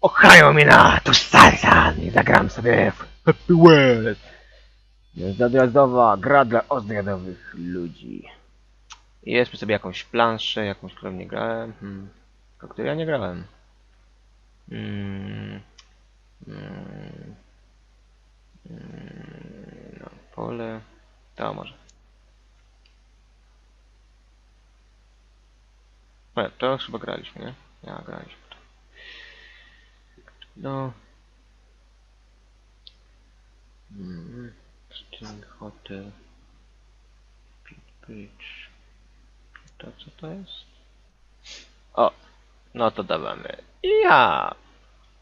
Ochają mnie na to Tarzan i zagram sobie w Happy World. Zadjazdowa gra dla ozdjazdowych ludzi. Jest sobie jakąś planszę, jakąś, którą nie grałem. Hmm. O której ja nie grałem. Mm. Mm. Mm. No, pole. To może. E, to już chyba graliśmy, nie? Ja graliśmy. No. Mm. Sting. Pit Bridge. To co to jest? O! No to dawamy. Ja!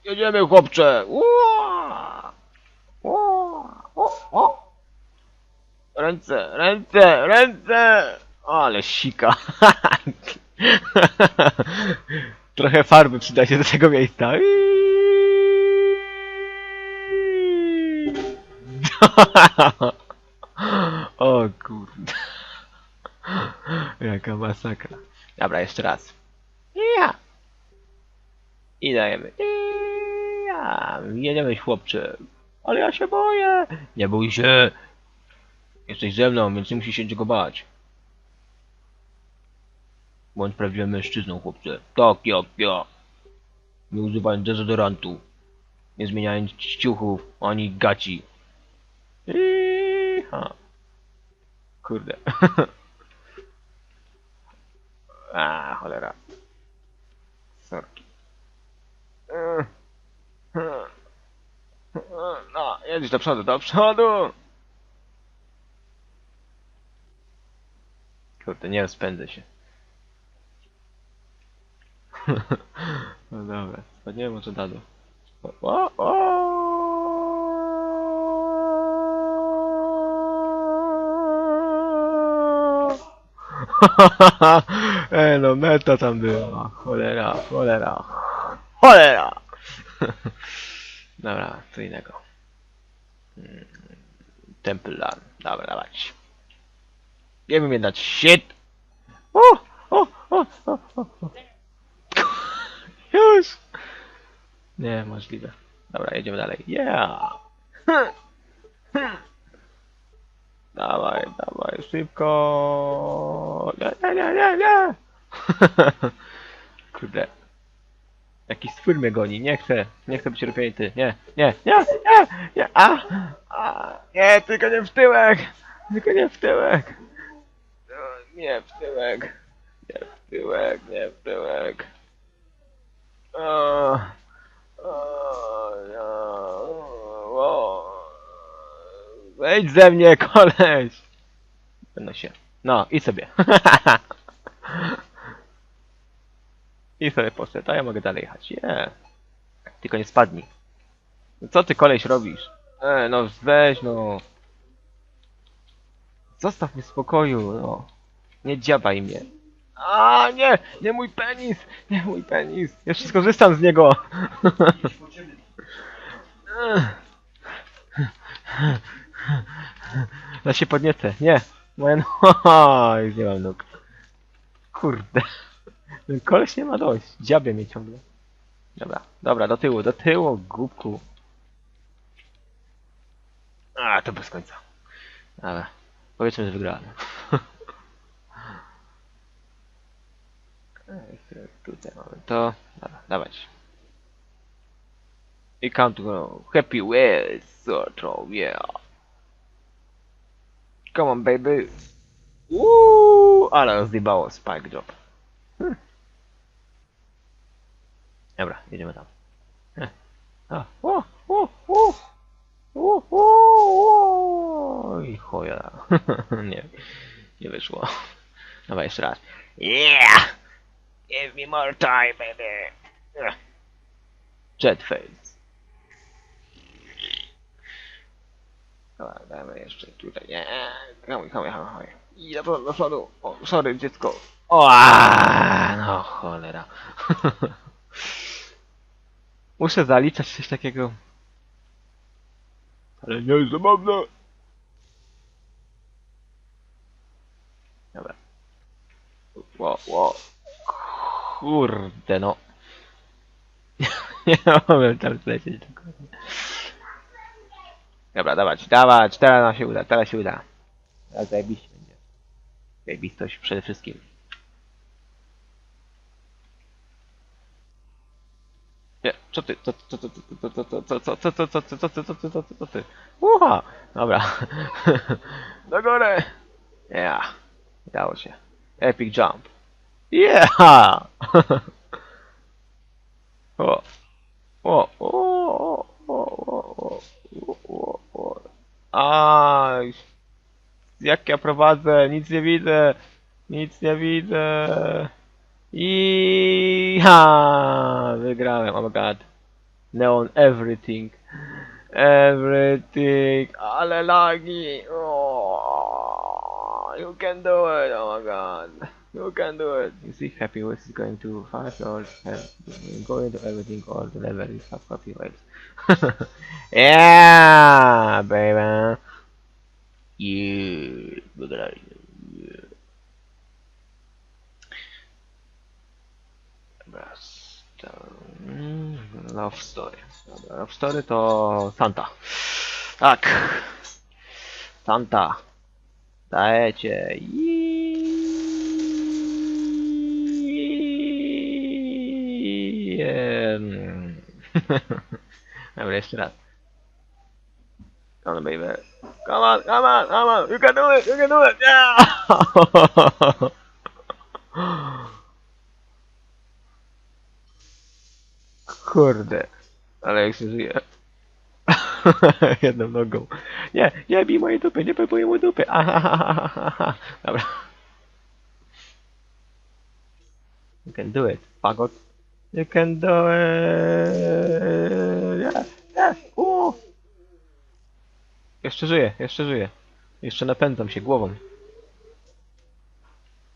Jedziemy chłopcze! Ua! Ua! O! Ręce, ręce, ręce! O, ale sika. Trochę farby przyda się do tego miejsca. O kurde. Jaka masakra. Dobra, jeszcze raz. Ja. I dajemy. Ja. Jedziemy chłopcze. Ale ja się boję. Nie bój się. Jesteś ze mną, więc nie musisz się czego bać. Bądź prawdziwym mężczyzną, chłopcze. Tak, jak ja. Nie używając dezodorantu. Nie zmieniając ciuchów ani gaci. Iha. Kurde. A, cholera. Sorki. No, jedziesz do przodu, do przodu! Kurde, nie rozpędzę się. No dobra, spadniemy może dół. O, o, Ej, no meta tam była. Cholera, cholera. Cholera! Dobra, co innego. Mm, Temple Run. Dobra, dawać. Nie wiem dać shit. O, o, o, o, o, o. Już. Nie, możliwe. Dobra, jedziemy dalej. Yeah. Dawaj, dawaj, szybko. Nie, nie, nie, nie, nie. Kurde. Jakiś stwór mnie goni, nie chcę, nie chcę być rozpięty, nie, nie, nie, nie, nie, a, a, nie, tylko nie w tyłek, tylko nie w tyłek, No, nie w tyłek, nie w tyłek, nie w tyłek, o, o, o, wejdź ze mnie, koleś, no się, no, i sobie, I sobie poszedł, a ja mogę dalej jechać. Nie. Tylko nie spadnij. No co ty koleś robisz? E, no weź no. Zostaw mnie w spokoju, no. Nie dziabaj mnie. A nie! Nie mój penis! Nie mój penis! Jeszcze skorzystam z niego! Ja się podniecę. Nie! Moje no... Już nie mam nóg. Kurde. Ten koleś nie ma dość. Dziabie mnie ciągle. Dobra, dobra, do tyłu, do tyłu, głupku. A, to bez końca. Dobra, powiedzmy, że wygrałem. Tutaj mamy to. Dobra, dawać. I come to. Happy sort of, yeah. Come on, baby. Uuu, ale rozjebało Spike Job. Dobra, jedziemy tam. Eh. A, o, o, o, o, o, o, i choja. nie, nie wyszło. Dobra, jeszcze raz. Yeah! Give me more time, baby. Ugh. Dobra, dajmy jeszcze tutaj. Nie, hamuj, hamuj, hamuj, hamuj. I do przodu, do przodu. O, sorry, dziecko. O, aaa, no cholera. Muszę zaliczać coś takiego. Ale nie jest zabawne. Dobra. Ło, ło. Kurde no. Nie mogłem tam zlecieć dokładnie. Dobra, dawać, dawać, teraz nam się uda, teraz się uda. Teraz zajebiście będzie. Zajebistość przede wszystkim. Nie, co ty, co, co, co, co, co, co, co, co, co, co, co, co, co, co, co, co, co, co, co ty? Uha! Dobra. Do góry! Yeah. Udało się. Epic jump. Yeah! O, o, o, o, o, o, o. Aj. Jak ja prowadzę? Nic nie widzę. Nic nie widzę. I ha! Wygrałem, oh my god. Neon everything. Everything. Ale lagi. Oh, you can do it, oh my god. You can do it. You see, happy was is going to floors, have going to everything, all the level is half copy waves. yeah, baby. Yeah. Dobra, sto- mm, Love Story. Love Story to Santa. Tak. Santa. Jem. Dobra, jeszcze raz. Come on, baby. Come on, come on, come on. You can do it, you can do it. Yeah! Kurde. Ale jak się żyje. Jedną nogą. Nie, nie bij mojej dupy, nie bij mojej dupy. Ahahaha. Dobra. You can do it, fagot. You can do it. Yeah, yeah. U. Jeszcze żyję, jeszcze żyję. Jeszcze napędzam się głową.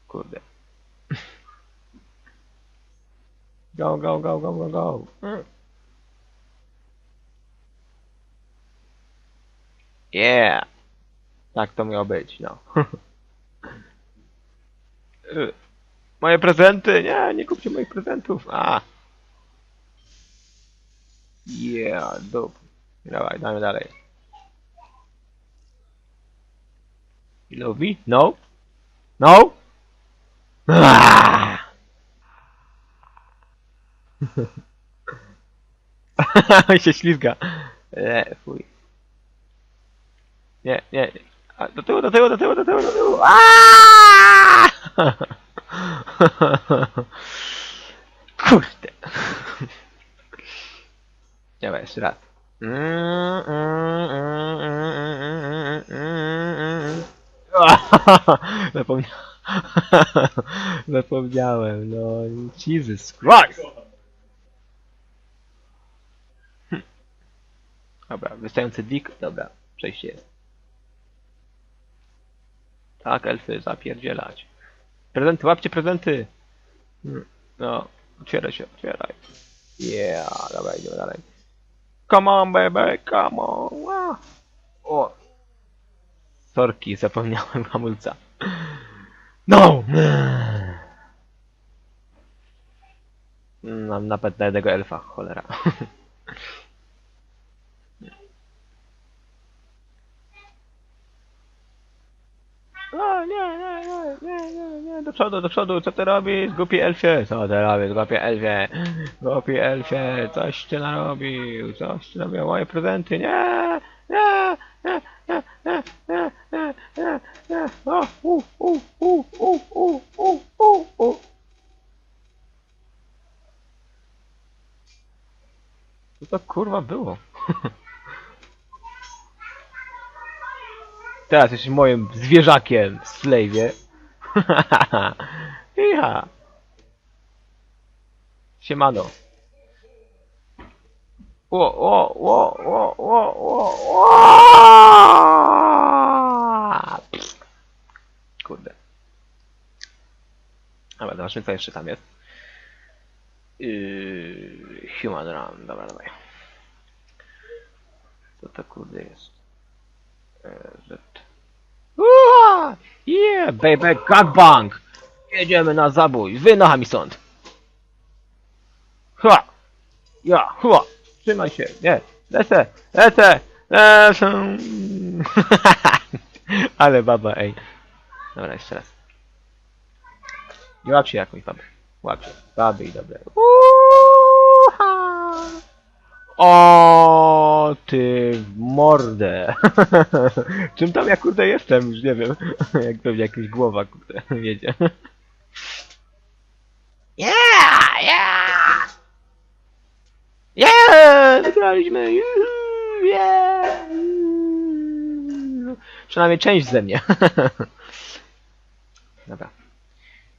Kurde. Go, go, go, go, go, go. Mm. Yeah! Tak to miało być, no. Moje prezenty! Nie, nie kupcie moich prezentów! A! Yeah, dup. Dawaj, damy dalej. You love me? No? No? Się ślizga. E, fuj. Nie, nie. A, do tyłu, do tyłu, do tyłu, do tyłu, do tyłu. Kurde. Dobra, jeszcze raz. Zapomniałem. Zapomniałem, no. Jesus Christ! Hm. Dobra, wystający dik, dobra, przejście jest. Tak, elfy, zapierdzielać. Prezenty, łapcie prezenty! No, otwieraj się, otwieraj. Yeah, dobra, idziemy dalej. Come on, baby, come on! O! Sorki, zapomniałem hamulca. No! Mam napęd na jednego elfa, cholera. O, nie, nie, nie, nie, nie, nie, do przodu, do przodu, co ty robisz, głupi elfie? Co ty robisz, głupi elfie? Głupi elfie, coś ty narobił, coś ty narobił, moje prezenty, nie, nie, nie, nie, nie, nie, nie, nie, nie, o, u, u, u, u, u, u, u, u. Co to kurwa było? Teraz jesteś moim zwierzakiem, slave'ie. Iha. Siemano. O, o, o, o, o, o. Kurde. Dobra, zobaczmy co jeszcze tam jest. Yy, human Run, dobra, dawaj. Co to kurde jest? Uaa! Yeah, baby, gangbang! Jedziemy na zabój, wy nochami stąd! Ha! Ja, chyba. Trzymaj się. Nie. Lecę. Lecę. Lecę. Ale baba, ej. Dobra, jeszcze raz. Nie łap się jakąś babę. Łap się. Baby i dobre. Uha. O ty w mordę. Czym tam ja kurde jestem? Już nie wiem. Jak pewnie jakaś głowa kurde jedzie. Yeah! Yeah! Yeah! Wygraliśmy! Juhu, Yeah! Przynajmniej część ze mnie. Dobra.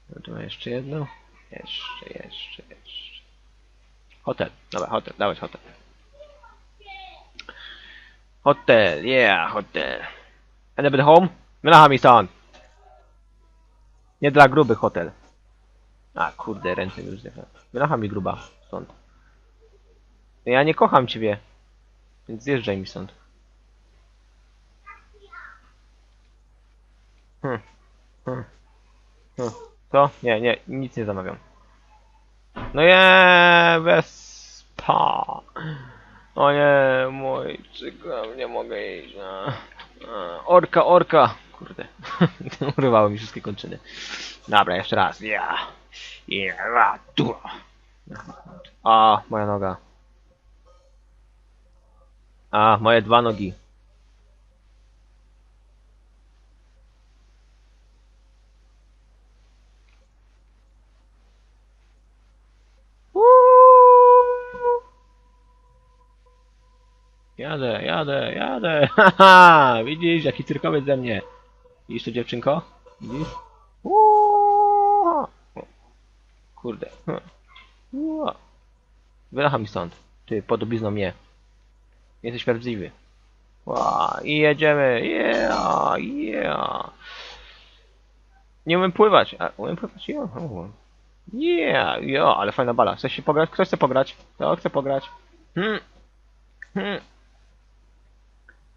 No to jeszcze jedno. Jeszcze, jeszcze, jeszcze. Hotel. Dobra, hotel. Dawać hotel. Hotel, yeah, hotel. Anybody home? Menahami-san. Nie dla grubych hotel. A, kurde, ręce już zdechły. Wylacha mi gruba stąd. Ja nie kocham ciebie. Więc zjeżdżaj mi stąd. Hm. Hm. Hm. Co? Nie, nie, nic nie zamawiam. No nie, wespa. O nie, mój cygan, nie mogę iść. A. A, Orka, orka. Kurde. Urywały mi wszystkie kończyny. Dobra, jeszcze raz. Ja. Ja, tu. A, moja noga. A, moje dwa nogi. Uuu. Jadę, jadę, jadę. Haha, widzisz, jaki cyrkowiec ze mnie. Widzisz to dziewczynko? Widzisz? Uuu. Kurde. Ua. Wylacha mi stąd. Ty, podobizno mnie. Jesteś prawdziwy. I jedziemy. Yeah, yeah. Nie umiem pływać. A, umiem pływać? Ja. Yeah, ja, ale fajna bala. Chcesz się pograć? Ktoś chce pograć? Kto chce pograć? Hmm. Hmm.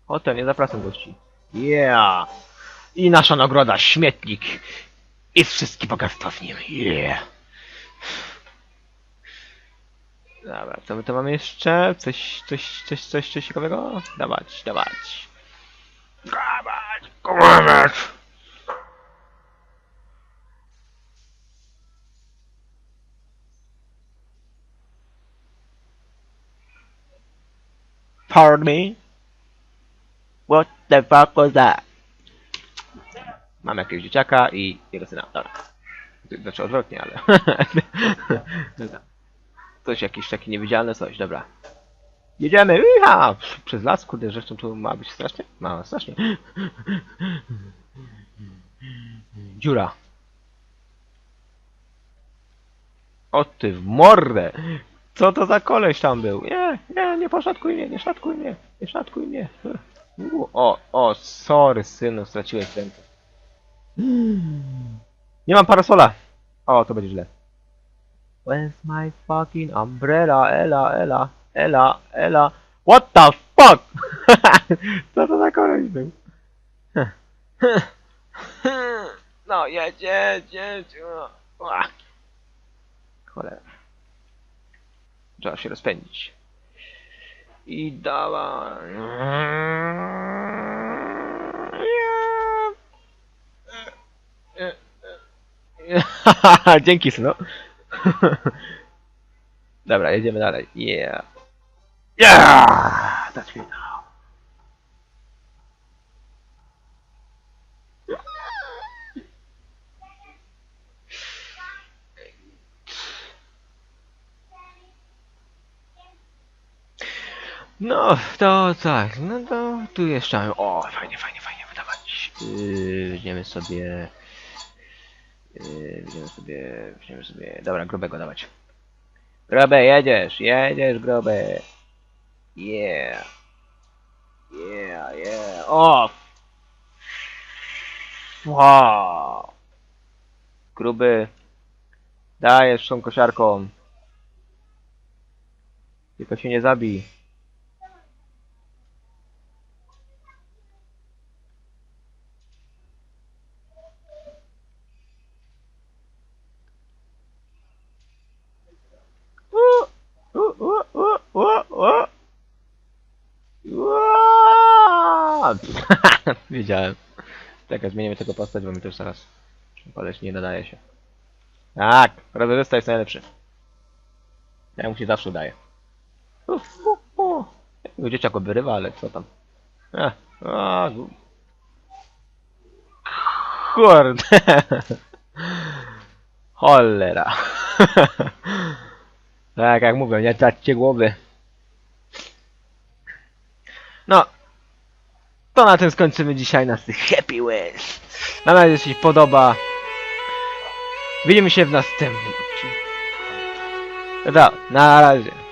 O ten, nie zapraszam gości. Yeah. I nasza nagroda, śmietnik. I wszystkie bogactwa w nim. Yeah. Dobra, co my tu mamy jeszcze? Coś, coś, coś, coś, coś ciekawego? Dawać, dawać. Dawać, dawać. Pardon me? What the fuck was that? Mam jakiegoś dzieciaka i jego syna. Dobra. Znaczy odwrotnie, ale... Coś jakiś taki niewidzialny coś, dobra. Jedziemy! Iha! Przez las, kurde, zresztą tu ma być strasznie? Ma, strasznie. Dziura. O ty w mordę! Co to za koleś tam był? Nie, nie, nie poszatkuj mnie, nie szatkuj mnie, nie szatkuj mnie. O, o, sorry synu, straciłeś rękę. Nie mam parasola. O, to będzie źle. Where's my fucking umbrella? Ela, Ela, Ela, Ela. What the fuck? Co to za koleś był? No, jedź, jedź, jedź. Cholera. Trzeba się rozpędzić. I dała. Dzięki, synu. Dobra, jedziemy dalej. Yeah. Yeah! Touch me No, to tak, no to tu jeszcze mamy, o, fajnie, fajnie, fajnie wydawać. Yy, weźmiemy sobie, yy, weźmiemy sobie, weźmiemy sobie, dobra, grubego dawać. Grube, jedziesz, jedziesz, grube. Yeah. Yeah, yeah, o! Wow. Gruby, dajesz tą kosiarką. Tylko się nie zabij. U, u, u, u. A, wiedziałem. Czekaj, zmienimy tego postać, bo mi już zaraz koleś nie nadaje się. Tak, rowerzysta jest najlepszy. Ja mu się zawsze uf. Jego dzieciak obrywa, ale co tam. A, a, Kurde. Cholera. tak jak mówię, nie traćcie głowy. No. Na tym skończymy dzisiaj nas Happy West. Mam nadzieję, że się podoba. Widzimy się w następnym odcinku. No na razie.